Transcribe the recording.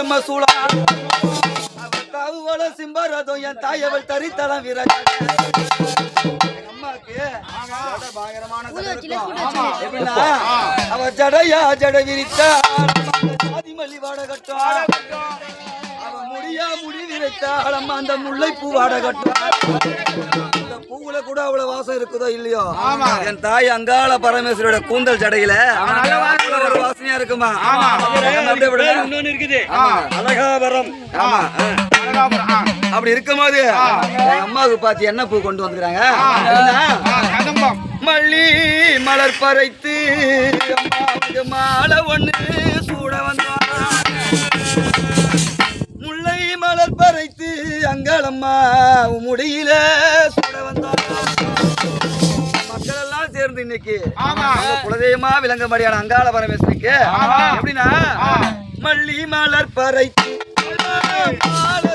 தர்மசூலா அவள் தாவுவள சிம்பரதம் என் தாயவள் தரித்தளம் விரஜ அவ ஜடையா ஜட விரித்த ஜாதி மல்லி வாட கட்டும் அவ முடியா முடி விரித்தாள் அம்மா அந்த முல்லை பூ வாட இந்த பூவுல கூட அவ்வளவு வாசம் இருக்குதோ இல்லையோ? என் தாய் அங்காள பரமேஸ்வரோட கூந்தல் ஜடையில இருக்குமா? விடு. இன்னொன்னு இருக்குது. ஆமா. அழகாபரம். ஆமா. அப்படி இருக்கும்போது அம்மாவுக்கு பார்த்து என்ன பூ கொண்டு வந்துக்கிறாங்க. மல்லி மலர் பறைத்து அம்மாவுக்கு மாலை ஒண்ணு சூட வந்தான் முல்லை மலர் பறைத்து அங்காளம்மா முடியில சேர்ந்து இன்னைக்கு குலதெய்வமா விளங்கும்படியான அங்காள பரமேஸ்வரிக்கு. எப்படின்னா. மல்லி மலர் மாலை